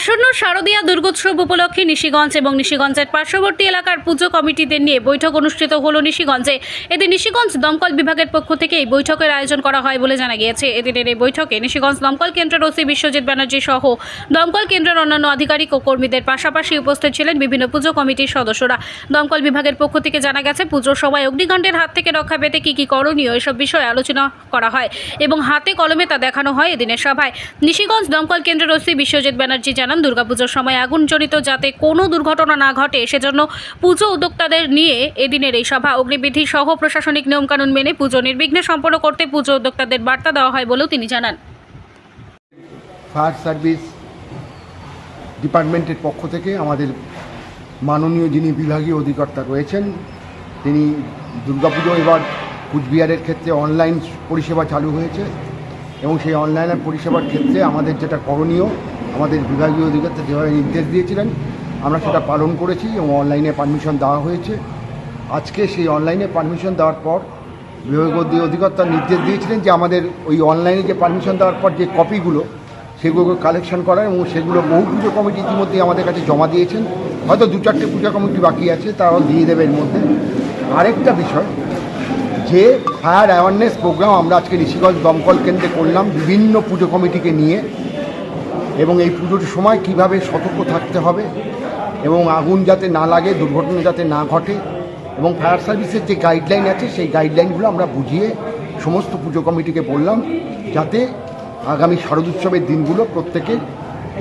আসন্ন শারদীয়া দুর্গোৎসব উপলক্ষে নিশিগঞ্জ এবং নিশিগঞ্জের পার্শ্ববর্তী এলাকার পুজো কমিটিদের নিয়ে বৈঠক অনুষ্ঠিত হলো নিশিগঞ্জে। এদিন নিশিগঞ্জ দমকল বিভাগের পক্ষ থেকে এই বৈঠকের আয়োজন করা হয় বলে জানা গিয়েছে। এদিনের এই বৈঠকে নিশিগঞ্জ দমকল কেন্দ্রের ওসি বিশ্বজিৎ ব্যানার্জি সহ দমকল কেন্দ্রের অন্যান্য আধিকারিক ও কর্মীদের পাশাপাশি উপস্থিত ছিলেন বিভিন্ন পুজো কমিটির সদস্যরা। দমকল বিভাগের পক্ষ থেকে জানা গেছে, পুজোর সময় অগ্নিকাণ্ডের হাত থেকে রক্ষা পেতে কী কী করণীয় এসব বিষয়ে আলোচনা করা হয় এবং হাতে কলমে তা দেখানো হয় এদিনের সভায়। নিশিগঞ্জ দমকল কেন্দ্রের ওসি বিশ্বজিৎ ব্যানার্জি জানান দুর্গাপুজোর সময় আগুনজনিত যাতে কোনো দুর্ঘটনা না ঘটে, সেজন্য পুজো উদ্যোক্তাদের নিয়ে এদিনের এই সভা। অগ্নিবিধি সহ প্রশাসনিক নিয়মকানুন মেনে পুজো নির্বিঘ্নে সম্পন্ন করতে পুজো উদ্যোক্তাদের বার্তা দেওয়া হয় বলেও তিনি জানান। ফায়ার সার্ভিস ডিপার্টমেন্টের পক্ষ থেকে আমাদের মাননীয় যিনি বিভাগীয় অধিকর্তা রয়েছেন, তিনি দুর্গাপুজো এবার কুচবিহারের ক্ষেত্রে অনলাইন পরিষেবা চালু হয়েছে এবং সেই অনলাইনের পরিষেবার ক্ষেত্রে আমাদের যেটা করণীয় আমাদের বিভাগীয় অধিকর্তা যেভাবে নির্দেশ দিয়েছিলেন, আমরা সেটা পালন করেছি এবং অনলাইনে পারমিশন দেওয়া হয়েছে। আজকে সেই অনলাইনে পারমিশন দেওয়ার পর বিভাগীয় অধিকর্তা নির্দেশ দিয়েছিলেন যে আমাদের ওই অনলাইনে যে পারমিশন দেওয়ার পর যে কপিগুলো সেগুলো কালেকশন করার এবং সেগুলো বহু পুজো কমিটি ইতিমধ্যে আমাদের কাছে জমা দিয়েছেন। হয়তো দু চারটে পূজা কমিটি বাকি আছে, তারাও দিয়ে দেবে এর মধ্যে। আরেকটা বিষয়, যে ফায়ার অ্যাওয়ারনেস প্রোগ্রাম আমরা আজকে ঋষিগঞ্জ দমকল কেন্দ্রে করলাম, বিভিন্ন পুজো কমিটিকে নিয়ে। এবং এই পুজোর সময় কীভাবে সতর্ক থাকতে হবে এবং আগুন যাতে না লাগে, দুর্ঘটনা যাতে না ঘটে এবং ফায়ার সার্ভিসের যে গাইডলাইন আছে, সেই গাইডলাইনগুলো আমরা বুঝিয়ে সমস্ত পুজো কমিটিকে বললাম যাতে আগামী শারদোৎসবের দিনগুলো প্রত্যেকে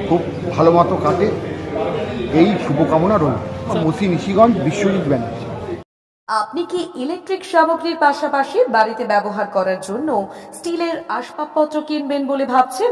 খুব ভালো মতো কাটে। এই শুভকামনা রইল। মসি নিশিগঞ্জ, বিশ্বজিৎ ব্যানার্জি। আপনি কি ইলেকট্রিক সামগ্রীর পাশাপাশি বাড়িতে ব্যবহার করার জন্য স্টিলের আসবাবপত্র কিনবেন বলে ভাবছেন?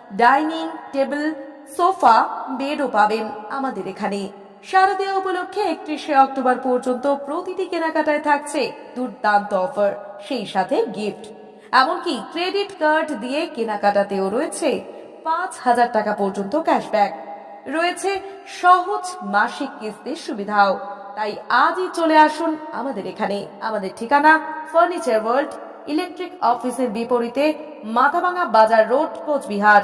ডাইনিং টেবিল, সোফা বেডও পাবেন আমাদের এখানে। শারদীয় উপলক্ষে একত্রিশে অক্টোবর পর্যন্ত প্রতিটি কেনাকাটায় থাকছে দুর্দান্ত অফার, সেই সাথে গিফট। এমনকি ক্রেডিট কার্ড দিয়ে কেনাকাটাতেও রয়েছে পাঁচ হাজার টাকা পর্যন্ত ক্যাশব্যাক। রয়েছে সহজ মাসিক কিস্তির সুবিধাও। তাই আজই চলে আসুন আমাদের এখানে। আমাদের ঠিকানা ফার্নিচার ওয়ার্ল্ড ইলেকট্রিক অফিসের বিপরীতে মাথাভাঙা বাজার রোড কোচবিহার।